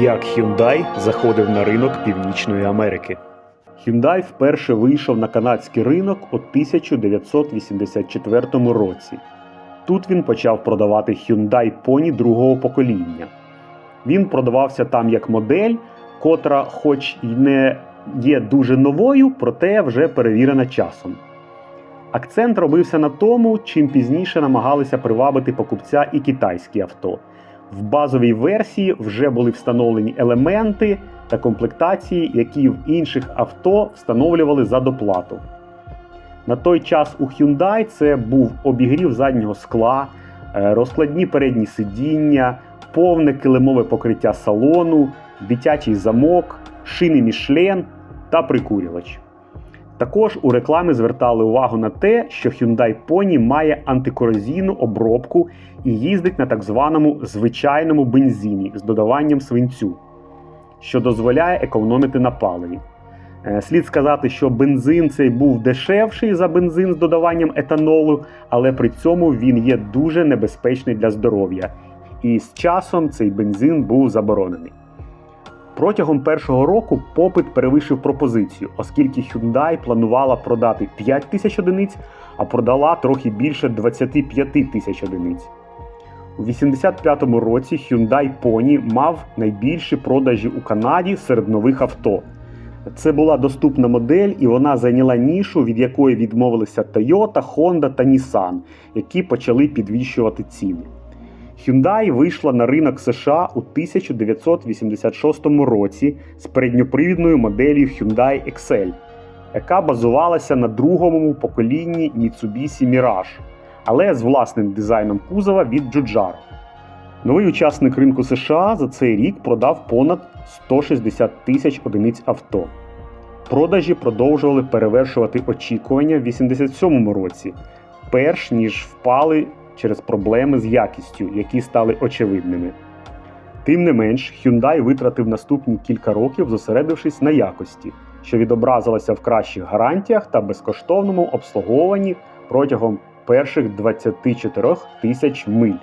Як Hyundai заходив на ринок Північної Америки. Hyundai вперше вийшов на канадський ринок у 1984 році. Тут він почав продавати Hyundai Pony другого покоління. Він продавався там як модель, котра, хоч й не є дуже новою, проте вже перевірена часом. Акцент робився на тому, чим пізніше намагалися привабити покупця і китайські авто. В базовій версії вже були встановлені елементи та комплектації, які в інших авто встановлювали за доплату. На той час у Hyundai це був обігрів заднього скла, е, розкладні передні сидіння, повне килимове покриття салону, дитячий замок, шини Michelin та прикурювач. Також у рекламі звертали увагу на те, що Hyundai Pony має антикорозійну обробку і їздить на так званому звичайному бензині з додаванням свинцю, що дозволяє економити на паливі. Е, Слід сказати, що бензин цей був дешевший за бензин з додаванням етанолу, але при цьому він є дуже небезпечний для здоров'я. І з часом цей бензин був заборонений. Протягом першого року попит перевищив пропозицію, оскільки Hyundai планувала продати 5 тисяч одиниць, а продала трохи більше 25 тисяч одиниць. У 85-му році Hyundai Pony мав найбільші продажі у Канаді серед нових авто. Це була доступна модель, і вона зайняла нішу, від якої відмовилися Toyota, Honda та Nissan, які почали підвищувати ціни. Hyundai вийшла на ринок США у 1986 році з передньопривідною моделлю Hyundai Excel, яка базувалася на другому поколінні Mitsubishi Mirage, але з власним дизайном кузова від Giugiaro. Новий учасник ринку США за цей рік продав понад 160 тисяч одиниць авто. Продажі продовжували перевершувати очікування в 87 році, перш ніж впали через проблеми з якістю, які стали очевидними. Тим не менш, Hyundai витратив наступні кілька років, зосередившись на якості, що відобразилося в кращих гарантіях та безкоштовному обслуговуванні протягом перших 24 тисяч миль.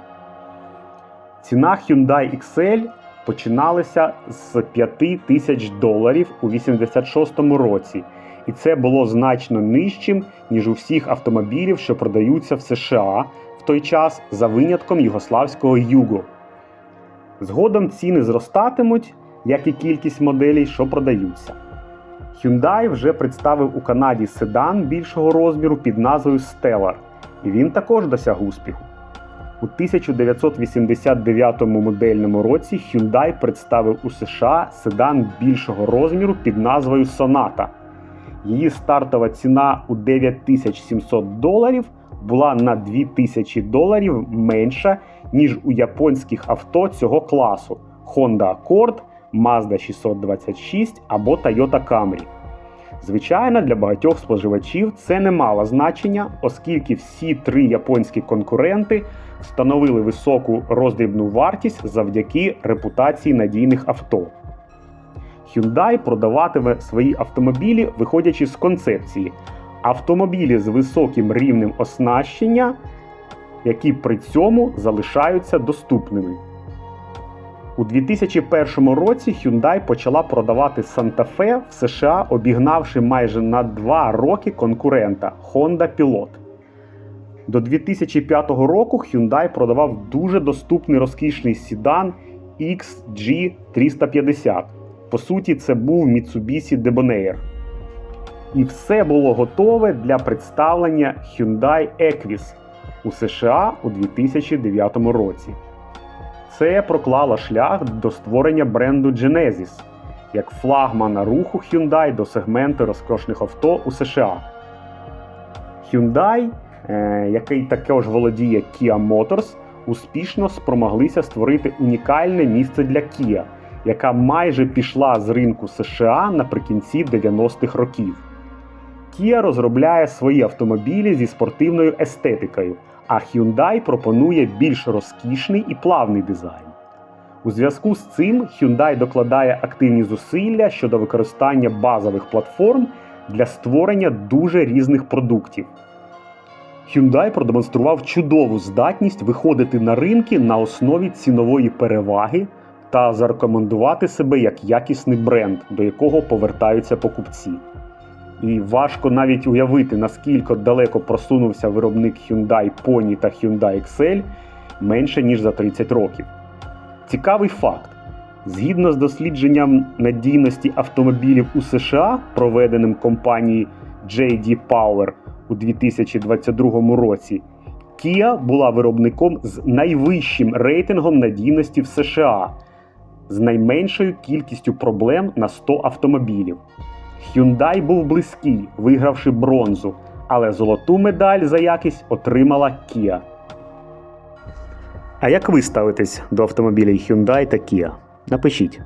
Ціна Hyundai XL починалася з 5 тисяч доларів у 86-му році, і це було значно нижчим, ніж у всіх автомобілів, що продаються в США той час за винятком югославського Юго. Згодом ціни зростатимуть, як і кількість моделей, що продаються. Hyundai вже представив у Канаді седан більшого розміру під назвою Stellar, і він також досяг успіху. У 1989 модельному році Hyundai представив у США седан більшого розміру під назвою Sonata. Її стартова ціна у 9700 доларів була на 2000 доларів менша, ніж у японських авто цього класу Honda Accord, Mazda 626 або Toyota Camry. Звичайно, для багатьох споживачів це не мало значення, оскільки всі три японські конкуренти встановили високу роздрібну вартість завдяки репутації надійних авто. Hyundai продаватиме свої автомобілі, виходячи з концепції автомобілі з високим рівнем оснащення, які при цьому залишаються доступними. У 2001 році Hyundai почала продавати Santa Fe в США, обігнавши майже на 2 роки конкурента Honda Pilot. До 2005 року Hyundai продавав дуже доступний розкішний сідан XG350. По суті, це був Mitsubishi Debonair. І все було готове для представлення Hyundai Equus у США у 2009 році. Це проклало шлях до створення бренду Genesis як флагмана руху Hyundai до сегменту розкошних авто у США. Hyundai, е, який також володіє Kia Motors, успішно спромоглися створити унікальне місце для Kia, яка майже пішла з ринку США наприкінці 90-х років. Kia розробляє свої автомобілі зі спортивною естетикою, а Hyundai пропонує більш розкішний і плавний дизайн. У зв'язку з цим Hyundai докладає активні зусилля щодо використання базових платформ для створення дуже різних продуктів. Hyundai продемонстрував чудову здатність виходити на ринки на основі цінової переваги та зарекомендувати себе як якісний бренд, до якого повертаються покупці. І важко навіть уявити, наскільки далеко просунувся виробник Hyundai Pony та Hyundai Excel менше ніж за 30 років. Цікавий факт. Згідно з дослідженням надійності автомобілів у США, проведеним компанією JD Power у 2022 році, Kia була виробником з найвищим рейтингом надійності в США, з найменшою кількістю проблем на 100 автомобілів. Hyundai був близький, вигравши бронзу, але золоту медаль за якість отримала Kia. А як ви ставитесь до автомобілів Hyundai та Kia? Напишіть.